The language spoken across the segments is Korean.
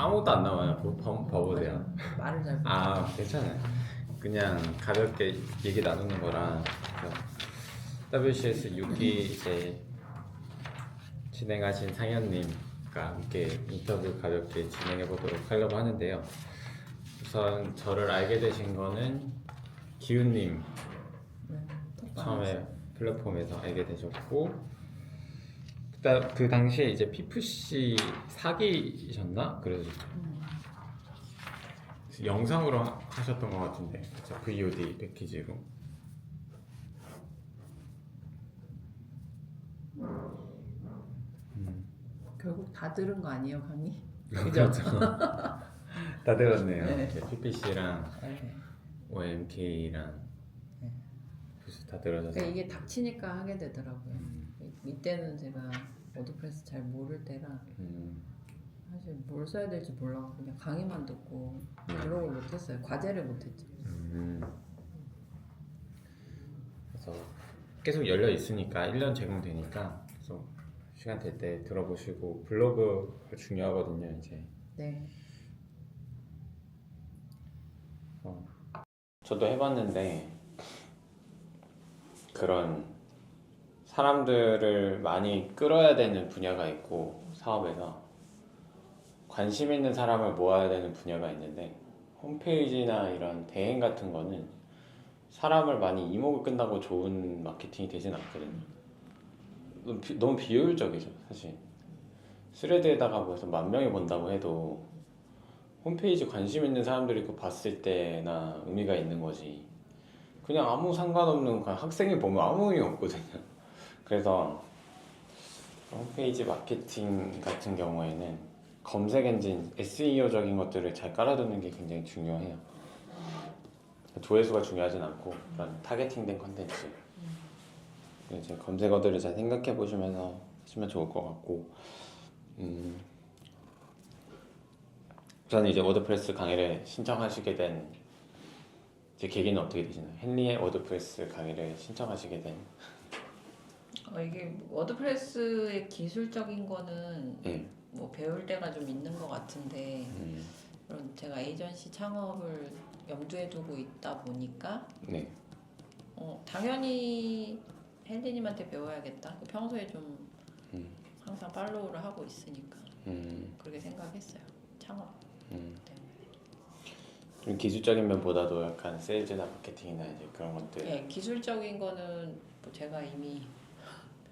아무것도 안 나와요. 보- 봐- 봐보세요. 말을 잘 못. 아 괜찮아요. 그냥 가볍게 얘기 나누는 거라 WCS 6기 이제 진행하신 상현님과 함께 인터뷰 가볍게 진행해 보도록 하려고 하는데요. 우선 저를 알게 되신 거는 기훈님 네. 처음에 플랫폼에서 알게 되셨고 그다 그 당시에 이제 피프씨 사기셨나 그래서 음. 영상으로 하- 하셨던 것 같은데 그쵸? VOD 패키지로 결국 다 들은 거 아니에요 강의? 그죠? 다 들었네요 네. PPC랑 네. OMK랑 네. 다 들어져서 그러니까 이게 닥치니까 하게 되더라고요. 음, 이- 이때는 제가 워드프레스 잘 모를 때라 음, 사실 뭘 써야 될지 몰라 그냥 강의만 듣고 네. 블로그를 못했어요. 과제를 못했죠. 음. 그래서 계속 열려 있으니까 1년 제공되니까 계속 시간 될 때 들어보시고 블로그가 중요하거든요 이제 네. 어. 저도 해봤는데 그런 사람들을 많이 끌어야 되는 분야가 있고 사업에서 관심 있는 사람을 모아야 되는 분야가 있는데 홈페이지나 이런 대행 같은 거는 사람을 많이 이목을 끈다고 좋은 마케팅이 되진 않거든요. 너무 비- 너무 비효율적이죠 사실. 스레드에다가 뭐해서 만 명이 본다고 해도 홈페이지 관심 있는 사람들이 그거 봤을 때나 의미가 있는 거지. 그냥 아무 상관없는 그냥 학생이 보면 아무 의미 없거든요. 그래서 홈페이지 마케팅 같은 경우에는 검색 엔진, SEO적인 것들을 잘 깔아두는 게 굉장히 중요해요. 조회수가 중요하진 않고 그런 타겟팅된 컨텐츠. 이제 검색어들을 잘 생각해 보시면서 하시면 좋을 것 같고, 음, 저는 이제 워드프레스 강의를 신청하시게 된 제 계기는 어떻게 되시나요? 헨리의 워드프레스 강의를 신청하시게 된 어, 이게 워드프레스의 기술적인 거는 예. 뭐 배울 때가 좀 있는 것 같은데 음, 그런 제가 에이전시 창업을 염두에 두고 있다 보니까 네. 어, 당연히 헨리님한테 배워야겠다. 그 평소에 좀 음. 항상 팔로우를 하고 있으니까 음, 그렇게 생각했어요. 창업 음. 좀 기술적인 면보다도 약간 세일즈나 마케팅이나 이제 그런 것들. 예, 기술적인 거는 뭐 제가 이미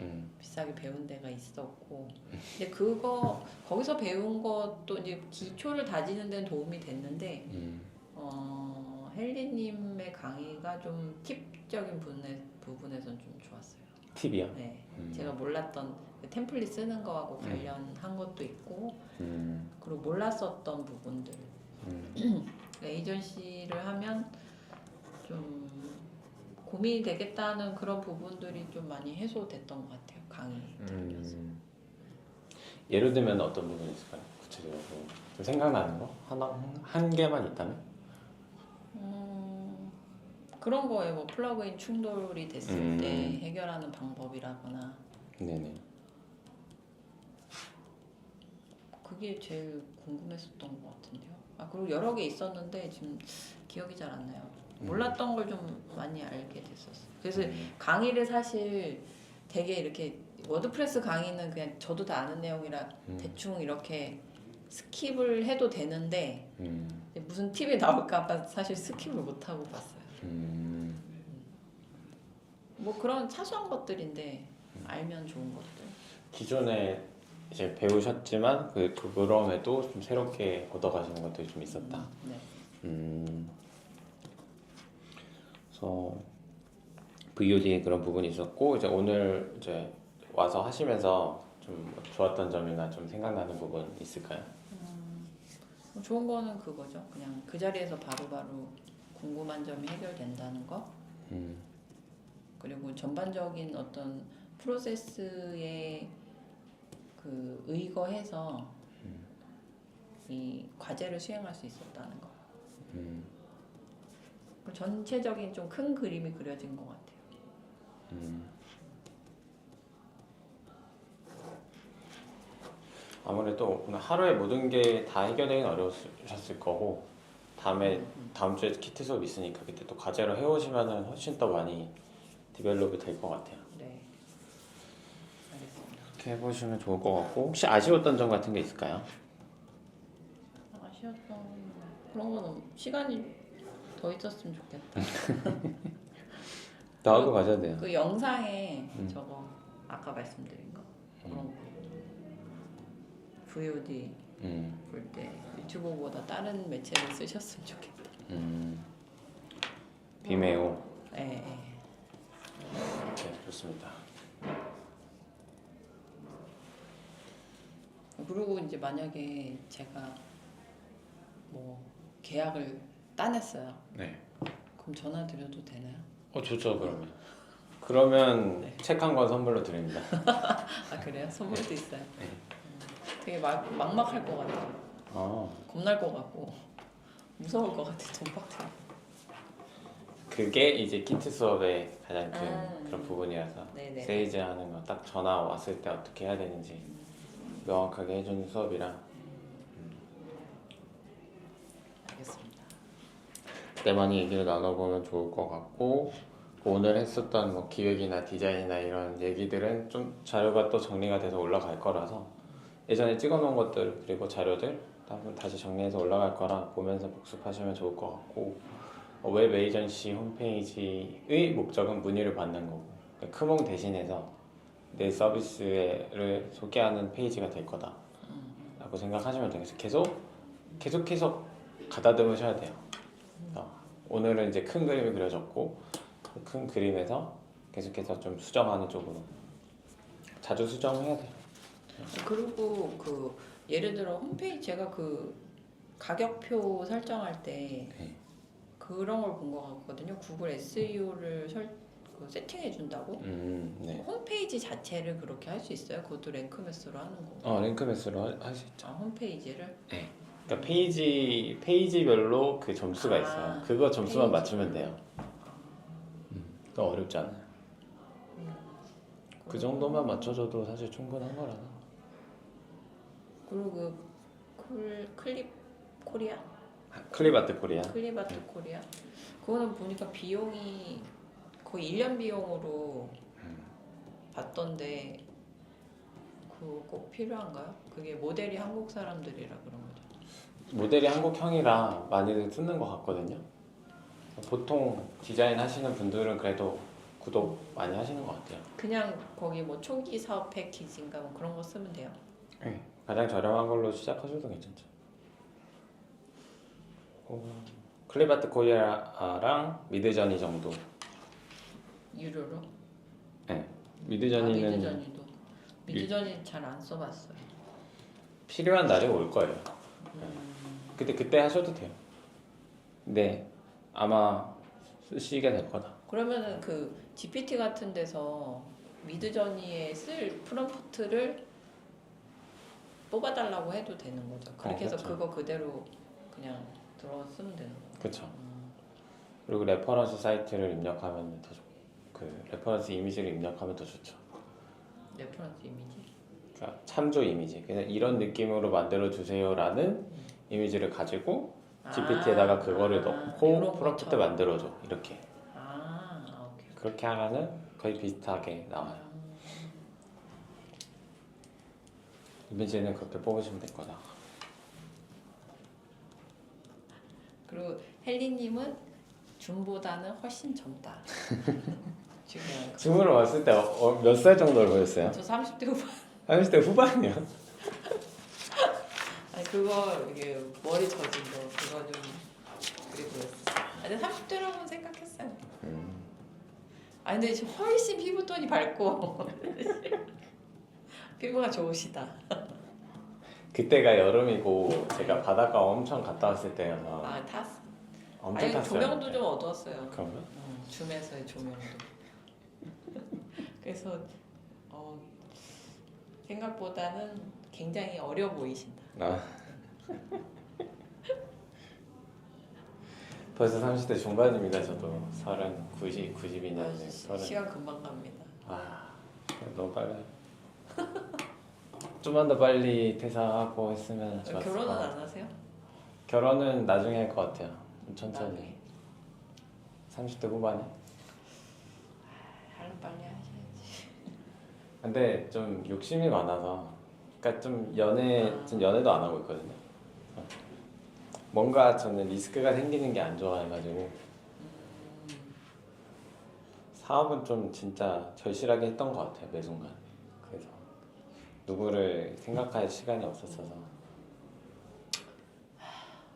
음, 비싸게 배운 데가 있었고 근데 그거 거기서 배운 것도 이제 기초를 다지는 데는 도움이 됐는데 음, 어, 헨리님의 강의가 좀 팁적인 부분에, 부분에선 좀 좋았어요. 팁이요. 네, 음. 제가 몰랐던 그 템플릿 쓰는 거하고 음. 관련한 것도 있고 음, 그리고 몰랐었던 부분들 음, 그러니까 에이전시를 하면 좀 고민이 되겠다는 그런 부분들이 좀 많이 해소됐던 것 같아요 강의 들으면서 음. 예를 들면 어떤 부분이 있을까요? 구체적으로 좀 생각나는 거 하나 한 개만 있다면? 음, 그런 거에 뭐 플러그인 충돌이 됐을 음. 때 해결하는 방법이라거나 네네. 그게 제일 궁금했었던 것 같은데요. 아 그리고 여러 개 있었는데 지금 기억이 잘 안 나요. 음. 몰랐던 걸 좀 많이 알게 됐었어요. 그래서 음, 강의를 사실 되게 이렇게 워드프레스 강의는 그냥 저도 다 아는 내용이라 음, 대충 이렇게 스킵을 해도 되는데 음, 무슨 팁이 나올까봐 사실 스킵을 못 하고 봤어요. 음, 뭐 그런 사소한 것들인데 알면 좋은 것들. 기존에 이제 배우셨지만 그 그럼에도 좀 새롭게 얻어가시는 것들이 좀 있었다. 네. 음, 그래서 VOD에 그런 부분이 있었고 이제 오늘 이제 와서 하시면서 좀 좋았던 점이나 좀 생각나는 부분 있을까요? 뭐 좋은 거는 그거죠. 그냥 그 자리에서 바로 바로 궁금한 점이 해결된다는 거. 음, 그리고 전반적인 어떤 프로세스에 그 의거해서 이 과제를 수행할 수 있었다는 거. 음, 그 전체적인 좀 큰 그림이 그려진 것 같아요. 음. 아무래도 오늘 하루에 모든 게 다 해결되긴 어려우셨을 거고 다음에 다음 주에 키트 수업 있으니까 그때 또 과제로 해오시면은 훨씬 더 많이 디벨롭이 될 것 같아요. 네. 알겠습니다. 그렇게 해보시면 좋을 것 같고 혹시 아쉬웠던 점 같은 게 있을까요? 아쉬웠던 그런 거는 시간이 더 있었으면 좋겠다. 더 하고 가셔야 돼요. 그 영상에 음. 저거 아까 말씀드린 거 그런 거 VOD 음, 볼 때 유튜브보다 다른 매체를 쓰셨으면 좋겠다. 음. 비메오. 네, 네. 네, 좋습니다. 그리고 이제 만약에 제가 뭐 계약을 따냈어요. 네. 그럼 전화 드려도 되나요? 어 좋죠 그러면. 그러면 네. 책 한 권 선물로 드립니다. 아 그래요? 선물도 있어요. 네. 음, 되게 막, 막막할 것 같아요. 아 겁날 것 같고 무서울 것 같아. 돈박들. 그게 이제 키트 수업의 가장 큰 아. 그런 부분이라서 네네. 세이즈 하는 거 딱 전화 왔을 때 어떻게 해야 되는지 명확하게 해주는 수업이라 알겠습니다. 그 때 많이 얘기를 나눠보면 좋을 것 같고 오늘 했었던 뭐 기획이나 디자인이나 이런 얘기들은 좀 자료가 또 정리가 돼서 올라갈 거라서 예전에 찍어놓은 것들 그리고 자료들 다시 정리해서 올라갈 거라 보면서 복습하시면 좋을 것 같고 어, 웹 에이전시 홈페이지의 목적은 문의를 받는 거고 그러니까 크몽 대신해서 내 서비스를 소개하는 페이지가 될 거다 라고 생각하시면 되겠어요 계속 계속 계속 가다듬으셔야 돼요 어, 오늘은 이제 큰 그림이 그려졌고 그큰 그림에서 계속해서 좀 수정하는 쪽으로 자주 수정해야 돼요. 그리고 그 예를 들어 홈페이지 제가 그 가격표 설정할 때 네. 그런 걸 본 것 같거든요. 구글 SEO를 설, 그 세팅해 준다고? 음, 네. 홈페이지 자체를 그렇게 할 수 있어요? 그것도 랭크 매스로 하는 거. 어 링크 매스로 할 수 있죠. 아 홈페이지를? 그러니까 페이지 페이지별로 그 점수가 아, 있어요. 그거 점수만 페이지. 맞추면 돼요. 음, 또 어렵지 않아요. 그 정도만 맞춰줘도 사실 충분한 거라서. 그리고 그 쿨, 클립 코리아? 클리바트 코리아. 클립 아트 네. 코리아? 그거는 보니까 비용이 거의 1년 비용으로 음. 봤던데 그거 꼭 필요한가요? 그게 모델이 한국 사람들이라 그런 거죠. 모델이 한국형이라 많이들 쓰는 것 같거든요. 보통 디자인 하시는 분들은 그래도 구독 많이 하시는 것 같아요. 그냥 거기 뭐 초기 사업 패키지인가 뭐 그런 거 쓰면 돼요. 네. 가장 저렴한 걸로 시작하셔도 괜찮죠. 어, 클리바트 코리아랑 미드저니 정도. 유료로? 네. 아, 미드저니는 미드저니도. 미드저니 잘 안 써봤어요. 필요한 날이 올 거예요. 음, 그때 그때 하셔도 돼요. 네, 아마 쓰시게 될 거다. 그러면은 그 GPT 같은 데서 미드저니에 쓸 프롬프트를 뽑아달라고 해도 되는 거죠. 그렇게 어, 해서 그렇죠. 그거 그대로 그냥 들어 쓰면 되는 거예요. 그렇죠. 음, 그리고 레퍼런스 사이트를 입력하면 더 좋. 그 레퍼런스 이미지를 입력하면 더 좋죠. 레퍼런스 이미지. 그러니까 참조 이미지. 그냥 이런 느낌으로 만들어 주세요라는 이미지를 가지고 GPT에다가 그거를 아, 넣고 프롬프트. 만들어줘 이렇게 아, 아, 오케이. 그렇게 하면은 거의 비슷하게 나와요. 이미지는 그렇게 뽑으시면 될 거다. 그리고 헬리님은 준보다는 훨씬 젊다. 질문을 왔을 때 어, 몇살 정도로 보였어요? 저 30대 후반. 30대 후반이요. 아니 그거 이게 머리 젖은 거 그거 좀 그리고 아니 30대라고 생각했어요. 음. 아 근데 지금 훨씬 피부톤이 밝고 피부가 좋으시다. 그때가 여름이고 제가 바닷가 엄청 갔다 왔을 때여서 아 탔어. 엄청 아니 탔어요. 조명도 좀 어두웠어요. 그런가? 음, 줌에서의 조명도. 그래서 어, 생각보다는 굉장히 어려 보이신다. 아. 벌써 30대 중반입니다. 저도 30, 90, 92년생 아, 시- 30. 시간 금방 갑니다. 아 너무 빨라요. 좀만 더 빨리 퇴사하고 했으면 좋았을 것 결혼은 같아요. 안 하세요? 결혼은 나중에 할 것 같아요. 좀 천천히. 나중에. 30대 후반에. 하루 빨리 하셔야지. 근데 좀 욕심이 많아서 그러니까 좀 연애 좀 연애도 안 하고 있거든요. 뭔가 저는 리스크가 생기는 게 안 좋아해가지고 사업은 좀 진짜 절실하게 했던 것 같아요 매 순간. 그래서 누구를 생각할 시간이 없었어서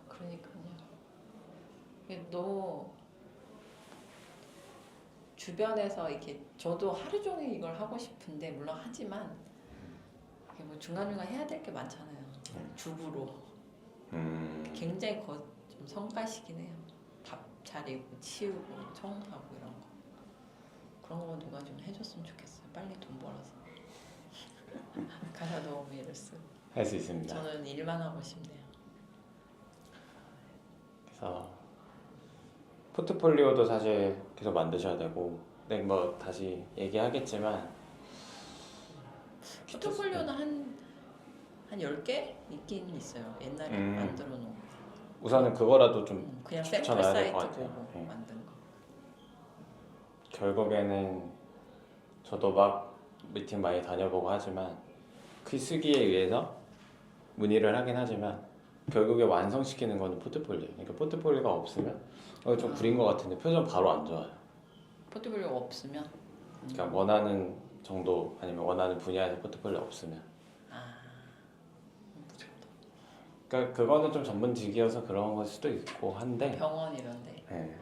그러니까요. 너무 주변에서 이렇게 저도 하루 종일 이걸 하고 싶은데 물론 하지만 뭐 중간 중간 해야 될 게 많잖아요. 주부로 음, 굉장히 거, 좀 성가시긴 해요. 밥 차리고 치우고 청소하고 이런 거 그런 거 누가 좀 해줬으면 좋겠어요. 빨리 돈 벌어서 가사 도우미를 쓰고 할 수 있습니다. 저는 일만 하고 싶네요. 그래서 포트폴리오도 사실 계속 만드셔야 되고, 네, 뭐 다시 얘기하겠지만 포트폴리오는 한, 한 10개 있긴 있어요. 옛날에 음. 만들어 놓은 거. 우선은 그거라도 좀 음, 그냥 샘플 추천해야 될 사이트 것 같아요. 보고 네. 만든 거. 결국에는 저도 막 미팅 많이 다녀보고 하지만 그 시기에 의해서 문의를 하긴 하지만 결국에 완성시키는 거는 포트폴리오. 그러니까 포트폴리오가 없으면 어, 좀 구린 것 같은데 표정 바로 안 좋아요. 포트폴리오가 없으면 그러니까 원하는 정도 아니면 원하는 분야에서 포트폴리오 없으면. 아, 그러니까 그거는 좀 전문직이어서 그런 걸 수도 있고 한데. 병원 이런데 네.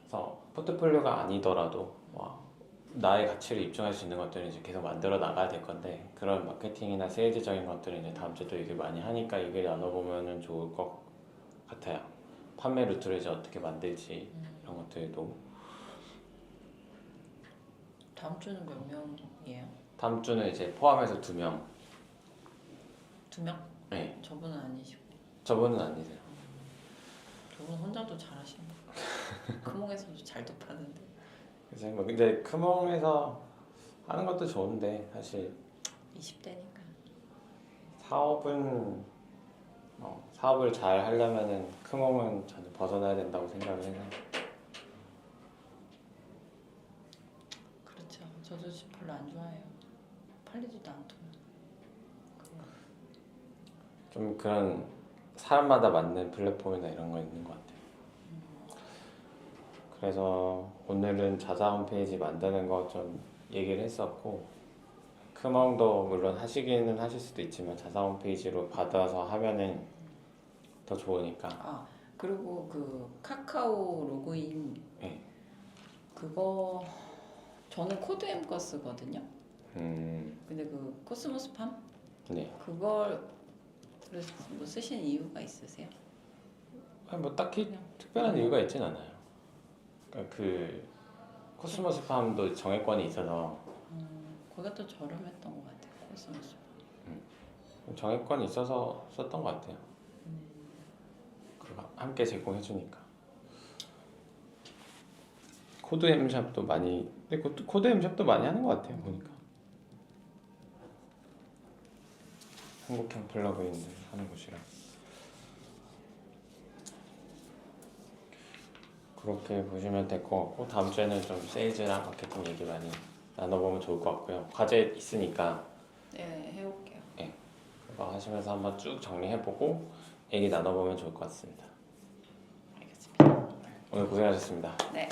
그래서 포트폴리오가 아니더라도 와, 나의 가치를 입증할 수 있는 것들은 이제 계속 만들어 나가야 될 건데 그런 마케팅이나 세일즈적인 것들은 이제 다음 주에 또 얘기 많이 하니까 얘기를 나눠보면은 좋을 것 같아요. 판매 루트를 이제 어떻게 만들지 이런 것들도 다음 주는 몇 명이에요? 다음 주는 이제 포함해서 두 명. 두 명? 네. 저분은 아니시고 저분은 아니세요. 저분 혼자도 잘하시는 거. 크몽에서도 잘도 파는데. 그래서 뭐 근데 크몽에서 하는 것도 좋은데 사실 20대니까. 사업은 어, 사업을 잘 하려면은 크몽은 저는 벗어나야 된다고 생각을 해서 그렇죠. 저도 지금 별로 안 좋아해요. 팔리지도. 그거. 좀 그런 사람마다 맞는 플랫폼이나 이런 거 있는 것 같아요. 그래서 오늘은 자사 홈페이지 만드는 거 좀 얘기를 했었고 크몽도 물론 하시기는 하실 수도 있지만 자사 홈페이지로 받아서 하면은 더 좋으니까 아 그리고 그 카카오 로그인 네. 그거 저는 코드엠 거 쓰거든요. 음, 근데 그 코스모스 팜 네. 그걸 뭐 쓰시는 이유가 있으세요? 아니 뭐 딱히 특별한 이유가 있진 않아요. 그러니까 그 코스모스 팜도 정액권이 있어서 음, 거기가 또 저렴했던 것 같아요. 코스모스. 정액권이 있어서 썼던 것 같아요. 그거 함께 제공해 주니까. 코드 햄샵도 많이 근데 코드, 코드 햄샵도 많이 하는 것 같아요 보니까. 한국형 플러그인들 하는 곳이라. 그렇게 보시면 될 것 같고 다음 주에는 좀 세일즈랑 마케팅 얘기 많이 나눠보면 좋을 것 같고요. 과제 있으니까 네, 해올게요. 그거 하시면서 한번 쭉 정리해보고 얘기 나눠보면 좋을 것 같습니다. 알겠습니다. 오늘 고생하셨습니다. 네.